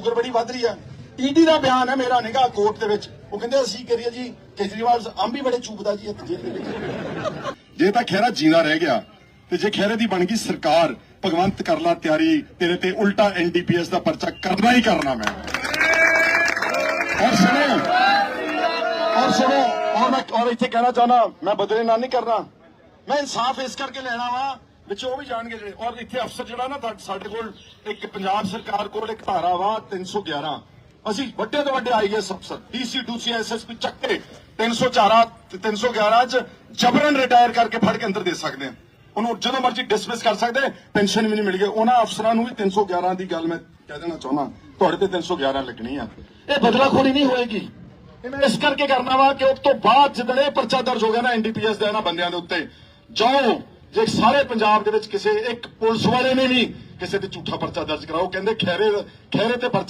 Sugar ਵੱਧ ਰਹੀ ਆ। ਈਡੀ ਦਾ ਬਿਆਨ ਹੈ ਮੇਰਾ ਨਿਗਾ ਕੋਰਟ ਦੇ ਵਿੱਚ। ਉਹ ਕਹਿੰਦੇ, ਅਸੀਂ ਕਰੀਏ ਜੀ, ਕੇਜਰੀਵਾਲ ਅੰਬ ਵੀ ਬੜੇ ਚੂਬਦਾ ਜੀ ਇੱਥੇ ਜੇਲ੍ਹ ਦੇ ਵਿੱਚ। ਜੇ ਤਾਂ ਖਹਿਰਾ ਜੀਣਾ ਰਹਿ ਗਿਆ, ਤੇ ਜੇ ਖਹਿਰੇ ਦੀ ਬਣ ਗਈ ਸਰਕਾਰ, ਭਗਵੰਤ ਕਰ ਲਾ ਤਿਆਰੀ, ਤੇਰੇ ਤੇ ਉਲਟਾ ਐਨਡੀਪੀਐਸ ਦਾ ਪਰਚਾ ਕਰਨਾ ਹੀ ਕਰਨਾ ਮੈਂ। ਔਰ ਸੁਣੋ ਔਰ ਸੁਣੋ, ਔਰ ਮੈਂ, ਔਰ ਇੱਥੇ ਕਹਿਣਾ ਚਾਹਨਾ ਮੈਂ ਬਦਲੇ ਨਾਲ ਨਹੀਂ ਕਰਨਾ। ਮੈਂ ਇਨਸਾਫ ਇਸ ਕਰਕੇ ਲੈਣਾ ਵਾ ਵਿੱਚ ਉਹ ਵੀ ਜਾਣਗੇ ਜਿਹੜੇ, ਔਰ ਇੱਥੇ ਅਫਸਰ ਜਿਹੜਾ ਨਾ ਸਾਡੇ ਕੋਲ ਇੱਕ ਪੰਜਾਬ ਸਰਕਾਰ ਕੋਲ ਇੱਕ ਧਾਰਾ ਵਾ 311 ਅਸੀਂ ਵੱਡੇ ਤੋਂ ਵੱਡੇ ਆਈਐਸ ਅਫਸਰ ਡੀਸੀ ਡੂਸੀ ਐਸਐਸਪੀ ਚੱਕੇ 304 311 ਚ ਜਬਰਨ ਰਿਟਾਇਰ ਕਰਕੇ ਫੜ ਕੇ ਅੰਦਰ ਦੇ ਸਕਦੇ ਆ ਉਹਨੂੰ ਜਦੋਂ ਮਰਜ਼ੀ ਡਿਸਮਿਸ ਕਰ ਸਕਦੇ ਪੈਨਸ਼ਨ ਵੀ ਨਹੀਂ ਮਿਲ ਗਈ। ਉਹਨਾਂ ਅਫਸਰਾਂ ਨੂੰ ਵੀ 311 ਦੀ ਗੱਲ ਮੈਂ ਕਹਿ ਦੇਣਾ ਚਾਹੁੰਦਾ, ਤੁਹਾਡੇ ਤੇ 311 ਲੱਗਣੀ ਆ। ਇਹ ਬਦਲਾਖੋਰੀ ਨਹੀਂ ਹੋਏਗੀ। ਇਹ ਮੈਂ ਇਸ ਕਰਕੇ ਕਰਨਾ ਵਾ ਕਿ ਉਸ ਤੋਂ ਬਾਅਦ ਜਦੋਂ ਇਹ ਪਰਚਾ ਦਰਜ ਹੋ ਗਿਆ ਨਾ ਐਨਡੀਪੀਐਸ ਦੇ ਇਹਨਾਂ ਬੰਦਿਆਂ ਦੇ ਉੱਤੇ, ਜਾਓ ਜੇ ਸਾਰੇ ਪੰਜਾਬ ਦੇ ਵਿੱਚ ਕਿਸੇ ਇੱਕ ਪੁਲਿਸ ਵਾਲੇ ਨੇ ਵੀ ਕਿਸੇ ਤੇ ਝੂਠਾ ਪਰਚਾ ਦਰਜ ਕਰਾਓ ਕਹਿੰਦੇ ਖੈਰੇ ਖੈਰੇ ਤੇ ਪਰਚਾ